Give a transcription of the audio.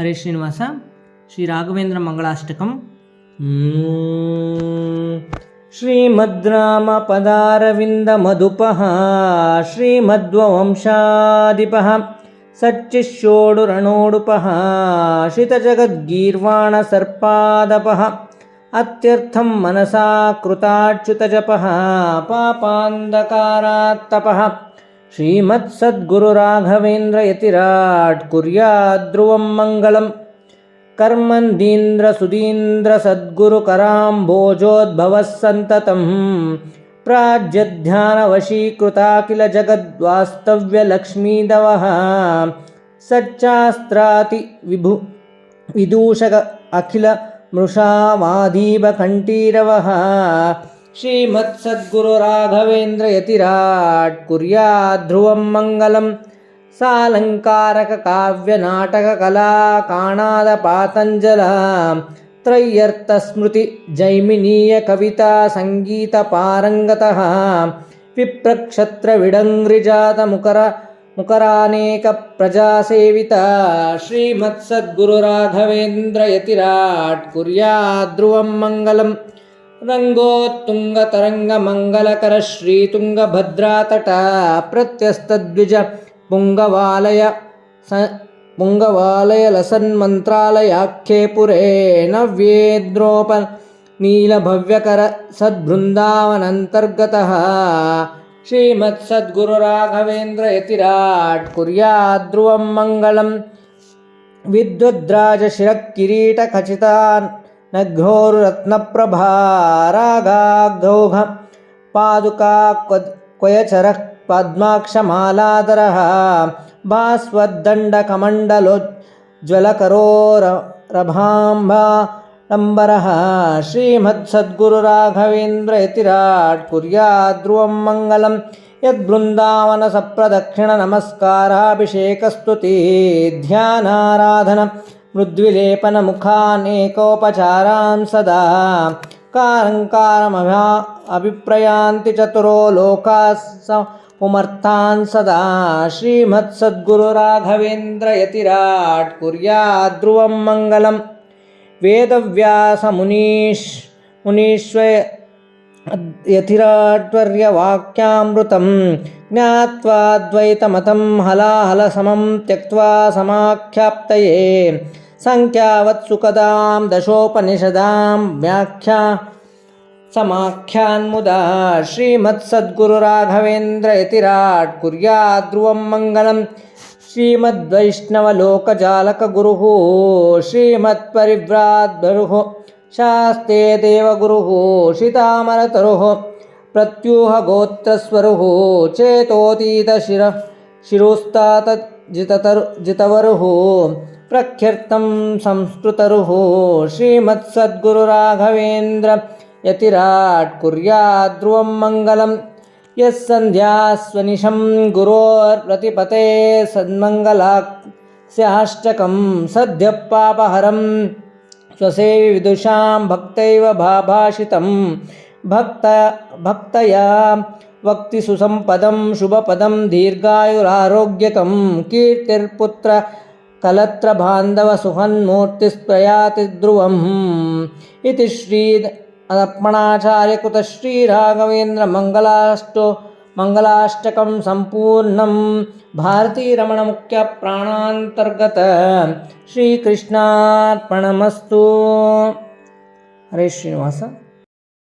ಹರೇ ಶ್ರೀನಿವಾಸ ಶ್ರೀ ರಾಘವೇಂದ್ರ ಮಂಗಳಾಷ್ಟಕಂ ಶ್ರೀಮದ್ರಾಮ ಪದಾರವಿಂದ ಮಧುಪಃ ಶ್ರೀಮಧ್ವಂಶಾಧಿಪಃ ಸಚ್ಚಿಷ್ಯೋಡುರಣೋಡುಪಃ ಶಿತಜಗದ್ಗೀರ್ವಾಣ ಶ್ರೀಮತ್ ಸದ್ಗುರುರಾಘವೇಂದ್ರ ಯತಿರಾಟ್ ಕುರ್ಯಾಧ್ರುವಂ ಮಂಗಳಂ ಕರ್ಮಂದೀಂದ್ರ ಸುಧೀಂದ್ರ ಸದ್ಗುರು ಕರಾಂಭೋಜೋದ್ಭವಸ್ಸಂತತಂ ಪ್ರಾಜ್ಯಧ್ಯಾನವಶೀಕೃತಾಖಿಲ ಜಗದ್ವಾಸ್ತವ್ಯಲಕ್ಷ್ಮೀದವಃ ಸಚ್ಚಾಸ್ತ್ರಾತಿ ವಿಭು ವಿದೂಷಕ ಅಖಿಲ ಮೃಷಾವಾಧೀಬ ಕಂಠೀರವಃ श्रीमत्सद्गुरुराघवेन्द्रयतिराट् कुर्याद्ध्रुवं मङ्गलं सालङ्कारककाव्यनाटककलाकाणादपातञ्जला त्रय्यर्थस्मृतिजैमिनीयकविता सङ्गीतपारङ्गतः विप्रक्षत्रविडङ्घ्रिजातमुकर मुकरानेकप्रजासेविता श्रीमत्सद्गुरुराघवेन्द्रयतिराट् कुर्याद्ध्रुवं मङ्गलम् रङ्गोत्तुङ्गतरङ्गमङ्गलकर श्रीतुङ्गभद्रातट प्रत्यस्तद्विज पुङ्गवालय स पुङ्गवालयलसन्मन्त्रालयाख्ये पुरे नव्येद्रोप नीलभव्यकर सद्बृन्दावनन्तर्गतः श्रीमत्सद्गुरुराघवेन्द्रयतिराट् कुर्याद्ध्रुवं मङ्गलं विद्वद्राजशिरकिरीटखचितान् नघोरत्नप्रभा नघोरुरत्नप्रभारागागौघ पादुका क्वयचरः पद्माक्षमालादरः भास्वद्दण्डकमण्डलोज्ज्वलकरो रभाम्बाडम्बरः श्रीमत्सद्गुरुराघवेन्द्रयतिराट् कुर्या ध्रुवं मङ्गलं यद्बृन्दावनसप्रदक्षिणनमस्काराभिषेकस्तुति ध्यानाराधनम्। मृद्विलेपनमुखानेकोपचारां सदा कारङ्कारमभा अभिप्रयान्ति चतुरो लोकाः पुमर्थान् सदा श्रीमत्सद्गुरुराघवेन्द्रयतिराट् कुर्याद्ध्रुवं मङ्गलं वेदव्यासमुनीश् मुनीश्वय यतिराट्वर्यवाक्यामृतं ज्ञात्वाद्वैतमतं हलाहलसमं त्यक्त्वा समाख्याप्तये सङ्ख्यावत्सुकदां दशोपनिषदां, व्याख्या समाख्यान्मुदा श्रीमत्सद्गुरुराघवेन्द्रयतिराट् कुर्याद्ध्रुवं मङ्गलं, श्रीमद्वैष्णवलोकजालकगुरुः श्रीमत्परिव्राद्गुरुः शास्ते देवगुरुः शितामरतरुः प्रत्यूहगोत्रस्वरुः चेतोतीतशिर शिरोस्तातजिततरु जितवरुः प्रख्यर्तं संस्कृतरुः श्रीमत्सद्गुरुराघवेन्द्र यतिराट् कुर्याद्ध्रुवं मङ्गलं। यः सन्ध्यास्वनिशं गुरोर्प्रतिपते सन्मङ्गलास्याष्टकं सद्यः पापहरं स्वसेवि विदुषां भक्तैव भाभाषितं। भक्त भक्तया वक्ति सुसम्पदं शुभपदं दीर्घायुरारोग्यकं कीर्तिर्पुत्र कलत्रबान्धवसुहन्मूर्तिस्प्रयाति ध्रुवम् इति श्री अर्पणाचार्यकृतश्रीराघवेन्द्रमङ्गलाष्टो मङ्गलाष्टकं सम्पूर्णं भारतीरमणमुख्यप्राणान्तर्गत श्रीकृष्णार्पणमस्तु। हरे श्रीनिवास।